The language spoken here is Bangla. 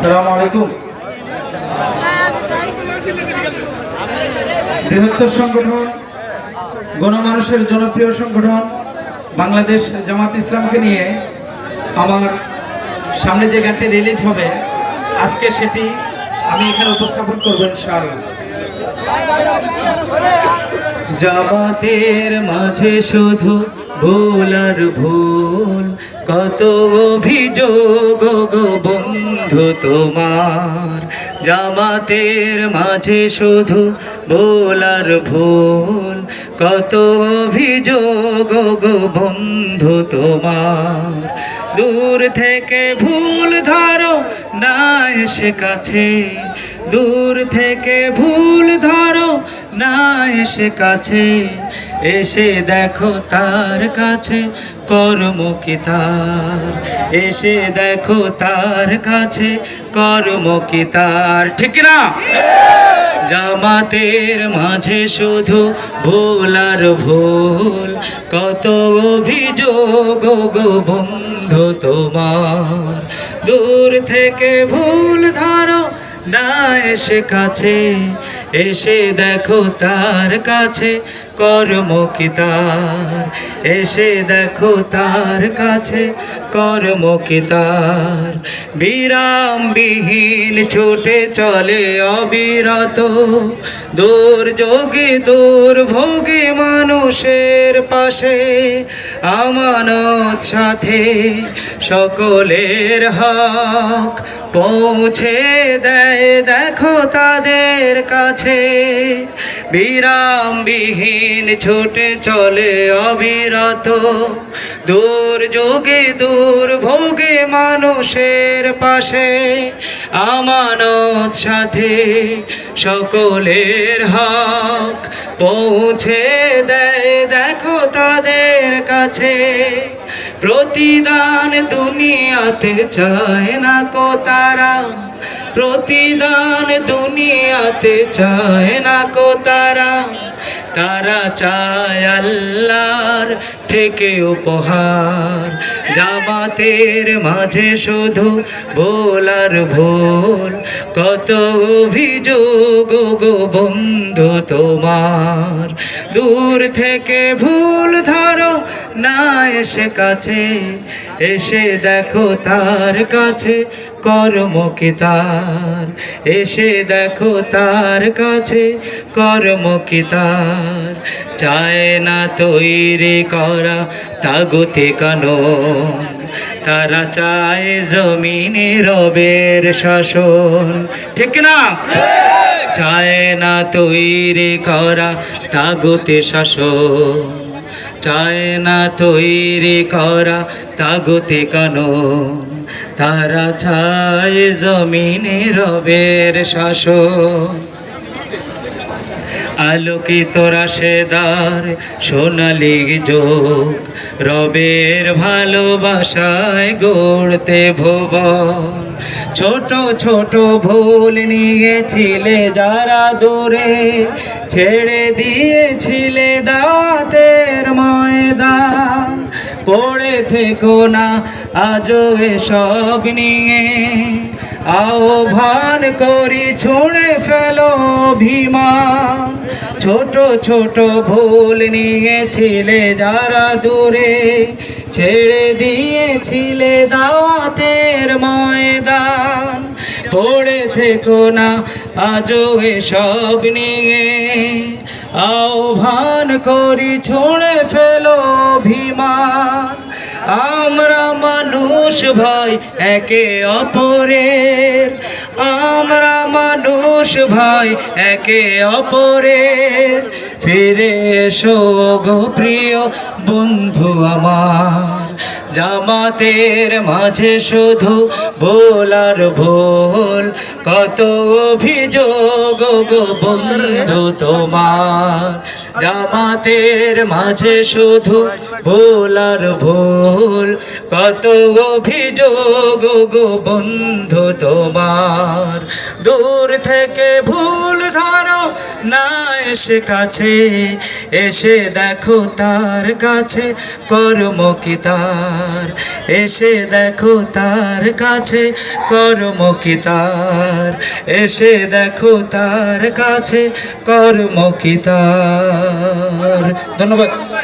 আসসালামু আলাইকুম। বৃহত্তর সংগঠন, গণমানুষের জনপ্রিয় সংগঠন বাংলাদেশ জামাত ইসলামকে নিয়ে আমার সামনে যে গানটি রিলিজ হবে, আজকে সেটি আমি এখানে উপস্থাপন করব ইনশাআল্লাহ। জামাতের মাঝে শুধু ভুল আর ভুল, কত অভিযোগ বন্ধু তোমার। জামাতের মাঝে শুধু ভুল আর ভুল, কত অভিযোগ গো বন্ধু তোমার। দূর থেকে ভুল ধরো না এসে কাছে, দূর থেকে ভুল ধরো না এসে কাছে, এসে দেখো তার কাছে, কর্ম কি তার? এসে দেখো তার কাছে, কর্ম কি তার? ঠিক না জামাতের মাঝে শুধু ভুল আর ভুল। কত অভিযোগ গো বন্ধু তোমার। দূর থেকে ভুল ধরো না এসে কাছে এসে দেখো তার কাছে কর্ম কি তার। এসে দেখো তার কাছে কর্ম কি তার। বিরামবিহীন ছোটে চলে অবিরত। দূর যোগে দূর ভোগে মানুষের পাশে, আমানত সাথে সকলের হক পৌঁছে দেয়। দেখো তাদের কাছে বিরামবিহীন ছুটে চলে অবিরত। দূর যোগে দূর ভোগে মানুষের পাশে, আমানত সাথে সকলের হক পৌঁছে দেয়, দেখো তাদের কাছে। প্রতিদান দুনিয়াতে চায় না কো তারা। প্রতিদান দুনিয়াতে চায় না কো তারা। তারা চায় আল্লাহর থেকে উপহার? জামাতের মাঝে শুধু ভোল আর ভোল। কত অভিযোগ গো বন্ধু তোমার। দূর থেকে ভুল ধরো না এসে কাছে, এসে দেখো তার কাছে কর্ম কি তার। এসে দেখো তার কাছে কর্ম কি তার। চায় না তৈরি করা তাগতে কানন। তারা চায় জমিনে রবের শাসন। ঠিক না চায় না তৈরি করা তাগতে শাসন। চায় না তৈরি করা তাগতে কানন। তারা চায় জমিনে রবের শাসন। আলোকিত রাশেদার সোনালি যোগ, রবের ভালোবাসায় গড়তে ভুবন। ছোট ছোট ভুল নিয়েছিলে যারা দূরে, ছেড়ে দিয়েছিলে দাঁতের ময়দান। পড়ে থেকো না, আজও এসব নিয়ে। আহ্বান করি, ছুঁড়ে ফেলো অভিমান। ছোট ছোট ভুল নিয়েছিলে যারা দূরে, ছেড়ে দিয়েছিলে দাওয়াতের ময়দান। পড়ে থেকো না, আজও এসব নিয়ে। আহ্বান করি, ছুঁড়ে ফেলো অভিমান। আমরা মানুষ ভাই, একে অপরের। আমরা মানুষ ভাই, একে অপরের। ফিরে এসো গো প্রিয় বন্ধু আমার, জামাতের মাঝে শুধু ভোল ভোল। কত অভিযোগ গো বন্ধু তোমার। জামাতের মাঝে শুধু ভুল আর ভুল। কত অভিযোগ গো বন্ধু তোমার। দূর থেকে ভুল ধরো না এসে কাছে। এসে দেখো তার কাছে কর্ম কি তার। এসে দেখো তার কাছে কর্ম কি তার এসে দেখো তার কাছে কর্ম কি তার। ধন্যবাদ।